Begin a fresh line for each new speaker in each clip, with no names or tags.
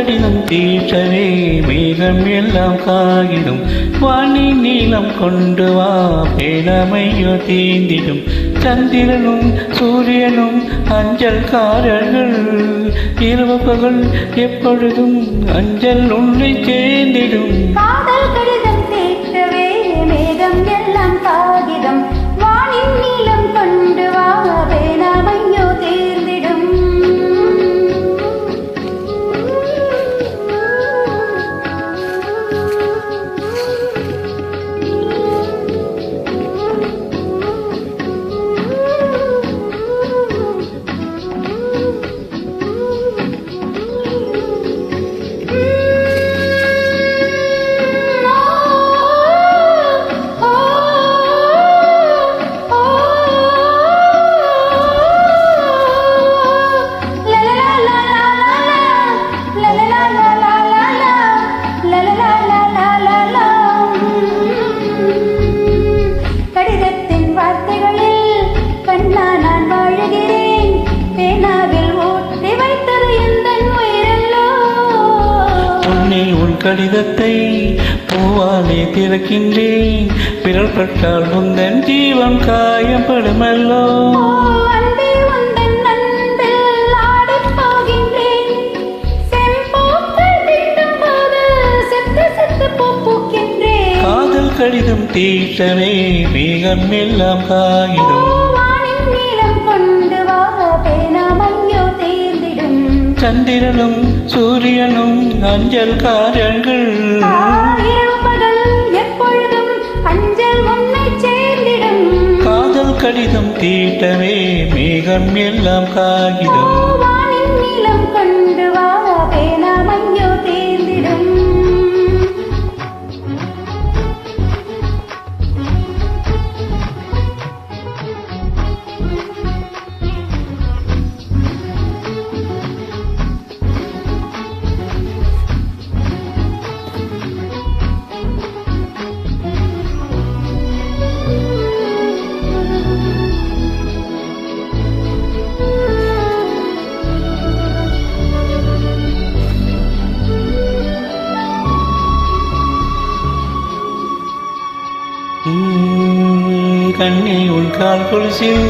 கடினம் தீட்டவே மேகம் எல்லாம் காகிடும் வாணி நீளம் கொண்டு வா பேரமையோ தீந்திடும் சந்திரனும் சூரியனும் அஞ்சல்காரர்கள். இரவு பகல் எப்பொழுதும் அஞ்சல் உன்னை சேர்ந்திடும்
காதல் கடிதம் தீட்டவே மேகம் எல்லாம் காகிதம். வானின் நீளம் கொண்டு
சொன்னே உன் கடிதத்தை பூவாலே திறக்கின்றேன். பிறல் பட்டால் உந்தன் ஜீவன் காயப்படுமல்லோ. கடிதம் தீட்டமே மேகம் எல்லாம் காகிதம் சந்திரனும் சூரியனும்
அஞ்சல் காரங்கள்
காதல் கடிதம் தீட்டவே மேகம் எல்லாம் காகிதம்.
நிலம் கொண்டு வா பேனா மஞ்சோ
தே கண்ணே உன் கால் கொலுசில்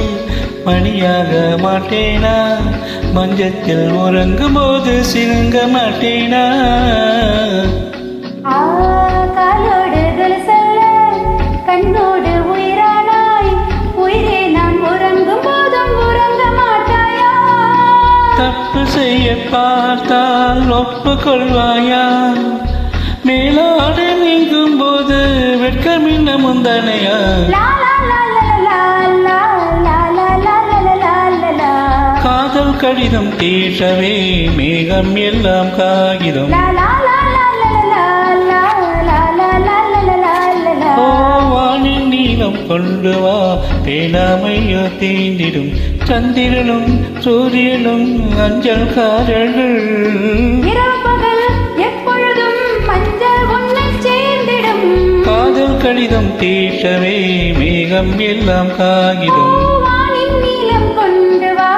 மணியாக மாட்டேனா மஞ்சத்தில் உறங்கும் போது சினுங்க மாட்டேனா
கண்ணோடு உயிரானாய். உயிரே நான் உறங்கும் போதும் உறங்க மாட்டாயா?
தப்பு செய்ய பார்த்தால் ஒப்புக்கொள்வாயா மேலாடு நீங்கும் போது வெட்கமின்ன முந்தனையா கடிதம் கேட்டவே மேகம் எல்லாம் காகிதம் வானின் நீளம் கொண்டு வா தேனாமையோ தீண்டிடும் சந்திரனும் சூரியனும் அஞ்சல்காரர்கள் காதல் கடிதம் தீட்டவே மேகம் எல்லாம் காகிதம்
கொண்டு வா